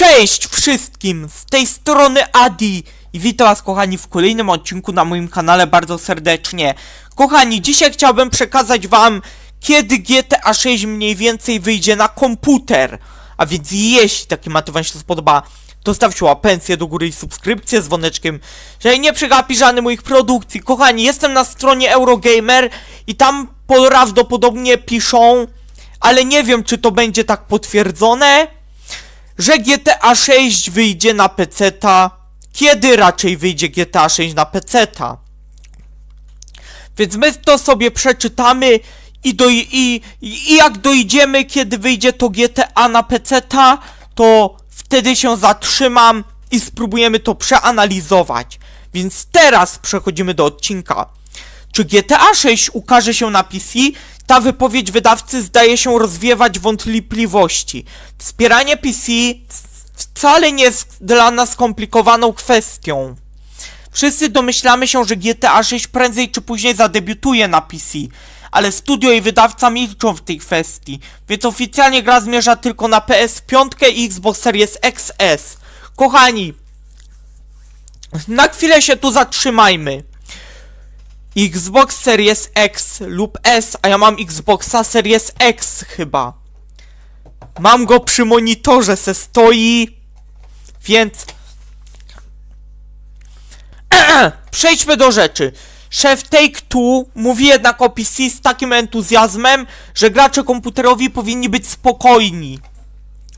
Cześć wszystkim! Z tej strony Adi i witam was kochani w kolejnym odcinku na moim kanale bardzo serdecznie. Kochani, dzisiaj chciałbym przekazać wam kiedy GTA 6 mniej więcej wyjdzie na komputer. A więc jeśli taki maty wam się spodoba, to stawcie łapencję do góry i subskrypcję z dzwoneczkiem, żeby nie przegapi żadnych moich produkcji. Kochani, jestem na stronie Eurogamer i tam prawdopodobnie piszą, ale nie wiem czy to będzie tak potwierdzone, że GTA 6 wyjdzie na PC-ta. Kiedy raczej wyjdzie GTA 6 na PC-ta? Więc my to sobie przeczytamy i, do, i, i jak dojdziemy, kiedy wyjdzie to GTA na PC-ta, to wtedy się zatrzymam i spróbujemy to przeanalizować. Więc teraz przechodzimy do odcinka. Czy GTA 6 ukaże się na PC? Ta wypowiedź wydawcy zdaje się rozwiewać wątpliwości. Wspieranie PC wcale nie jest dla nas skomplikowaną kwestią. Wszyscy domyślamy się, że GTA 6 prędzej czy później zadebiutuje na PC, ale studio i wydawca milczą w tej kwestii, więc oficjalnie gra zmierza tylko na PS5 i Xbox Series XS. Kochani, na chwilę się tu zatrzymajmy. Xbox Series X lub S, a ja mam Xboxa Series X chyba. Mam go przy monitorze, se stoi, więc... Przejdźmy do rzeczy. Szef Take-Two mówi jednak o PC z takim entuzjazmem, że gracze komputerowi powinni być spokojni.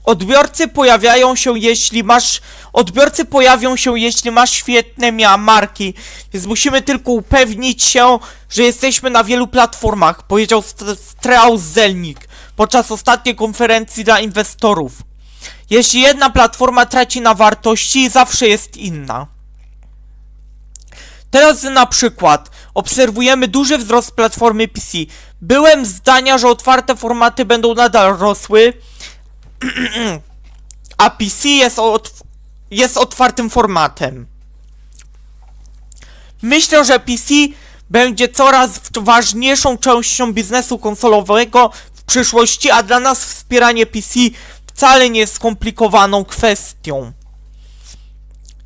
Odbiorcy pojawiają się jeśli masz... Odbiorcy pojawią się jeśli masz świetne mia marki, więc musimy tylko upewnić się, że jesteśmy na wielu platformach, powiedział St- Strauss Zelnik podczas ostatniej konferencji dla inwestorów. Jeśli jedna platforma traci na wartości, zawsze jest inna. Teraz na przykład obserwujemy duży wzrost platformy PC. Byłem zdania, że otwarte formaty będą nadal rosły, a PC jest, otw jest otwartym formatem. Myślę, że PC będzie coraz ważniejszą częścią biznesu konsolowego w przyszłości, a dla nas wspieranie PC wcale nie jest skomplikowaną kwestią.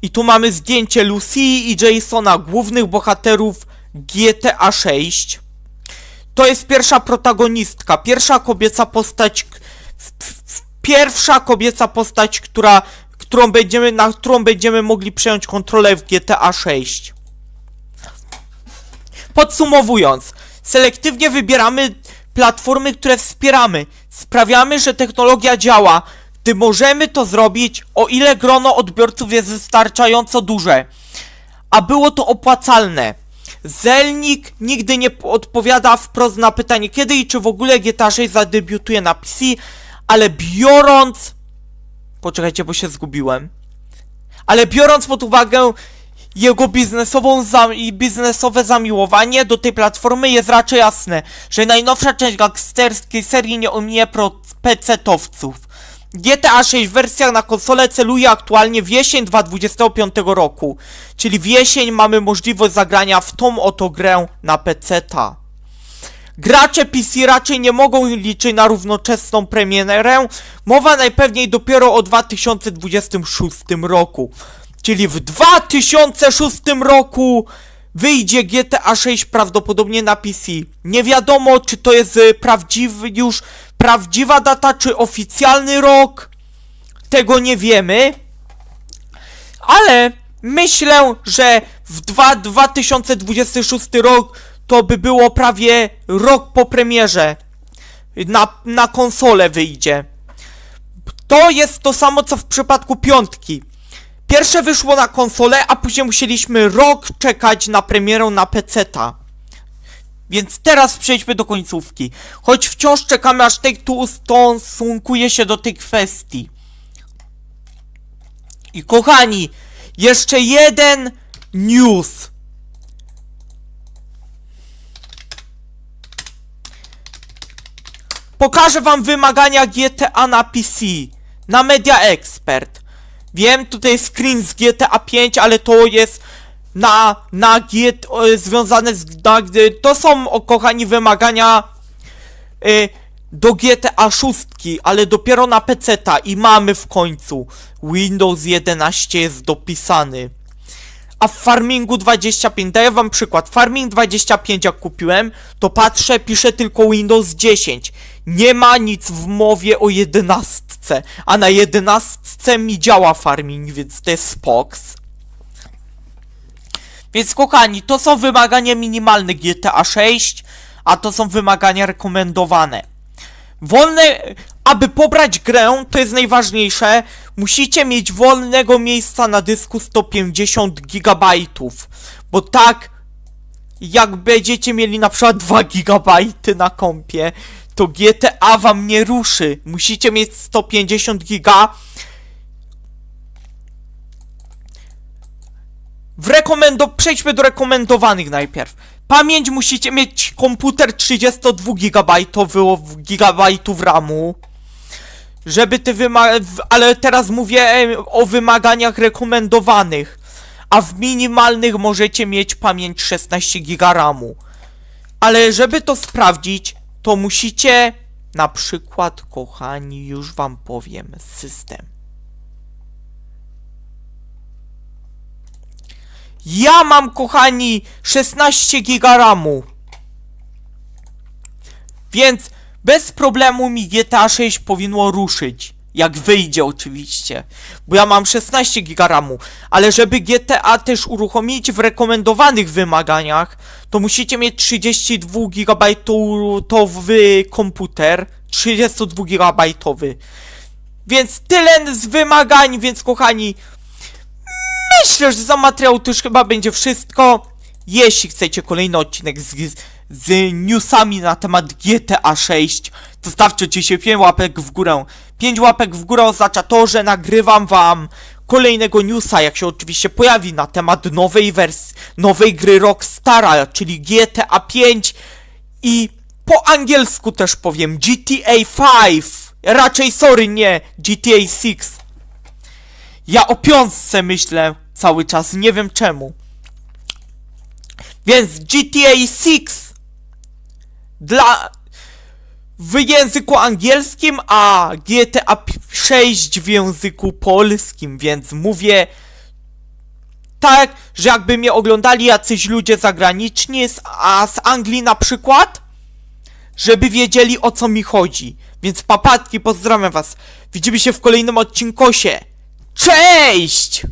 I tu mamy zdjęcie Lucy i Jasona, głównych bohaterów GTA 6. To jest pierwsza protagonistka, pierwsza kobieca postać, w- w- pierwsza kobieca postać, która, którą będziemy, na którą będziemy mogli przejąć kontrolę w GTA 6. Podsumowując, selektywnie wybieramy platformy, które wspieramy. Sprawiamy, że technologia działa, gdy możemy to zrobić, o ile grono odbiorców jest wystarczająco duże. A było to opłacalne. Zelnik nigdy nie odpowiada wprost na pytanie, kiedy i czy w ogóle GTA 6 zadebiutuje na PC, ale biorąc... Poczekajcie, bo się zgubiłem. Ale biorąc pod uwagę jego biznesową i biznesowe zamiłowanie do tej platformy jest raczej jasne, że najnowsza część gangsterskiej serii nie ominie PC-towców. GTA 6 wersja na konsolę celuje aktualnie w jesień 2025 roku, czyli w jesień mamy możliwość zagrania w tą oto grę na PC-ta. Gracze PC raczej nie mogą liczyć na równoczesną premierę, mowa najpewniej dopiero o 2026 roku. Czyli w 2006 roku wyjdzie GTA 6 prawdopodobnie na PC. Nie wiadomo, czy to jest y, prawdziwy już prawdziwa data, czy oficjalny rok. Tego nie wiemy. Ale myślę, że w dwa, 2026 rok to by było prawie rok po premierze. Na, na konsolę wyjdzie. To jest to samo co w przypadku piątki. Pierwsze wyszło na konsolę, a później musieliśmy rok czekać na premierę na PC-ta. Więc teraz przejdźmy do końcówki. Choć wciąż czekamy aż Take-Two ustosunkuje się do tej kwestii. I kochani, jeszcze jeden news. Pokażę wam wymagania GTA na PC. Na Media Expert. Wiem, tutaj jest screen z GTA 5, ale to jest na, na G, o, związane z, na, to są, o, kochani, wymagania y, do GTA 6, ale dopiero na PC-ta i mamy w końcu. Windows 11 jest dopisany. A w Farmingu 25, daję wam przykład. Farming 25 jak kupiłem, to patrzę, pisze tylko Windows 10. Nie ma nic w mowie o 11, a na 11 mi działa Farming, więc to jest spoks. Więc kochani, to są wymagania minimalne GTA 6, a to są wymagania rekomendowane. Wolne, aby pobrać grę, to jest najważniejsze, musicie mieć wolnego miejsca na dysku 150 GB, bo tak, jak będziecie mieli na przykład 2 GB na kompie, to GTA wam nie ruszy. Musicie mieć 150 giga. W rekomendo... Przejdźmy do rekomendowanych najpierw. Pamięć musicie mieć komputer 32 gigabajtowy gigabajtów RAMu. Żeby te wyma... Ale teraz mówię o wymaganiach rekomendowanych. A w minimalnych możecie mieć pamięć 16 giga RAMu. Ale żeby to sprawdzić, to musicie na przykład, kochani, już wam powiem, system. Ja mam, kochani, 16 giga RAMu. Więc bez problemu mi GTA 6 powinno ruszyć. Jak wyjdzie oczywiście. Bo ja mam 16 giga RAMu. Ale żeby GTA też uruchomić w rekomendowanych wymaganiach, to musicie mieć 32 gigabajtowy komputer. 32 gigabajtowy. Więc tyle z wymagań, więc kochani, Myślę, że za materiał to już chyba będzie wszystko. Jeśli chcecie kolejny odcinek z, z newsami na temat GTA 6, to stawcie oczywiście 5 łapek w górę. 5 łapek w górę oznacza to, że nagrywam wam kolejnego newsa, jak się oczywiście pojawi na temat nowej wersji, nowej gry Rockstara, czyli GTA 5 i po angielsku też powiem GTA 5. Raczej, sorry, nie, GTA 6. Ja o piątce myślę cały czas, nie wiem czemu. Więc GTA 6 dla w języku angielskim, a GTA 6 w języku polskim, więc mówię tak, że jakby mnie oglądali jacyś ludzie zagraniczni, z, a z Anglii na przykład, żeby wiedzieli o co mi chodzi. Więc papatki, pozdrawiam was. Widzimy się w kolejnym odcinkosie. Cześć!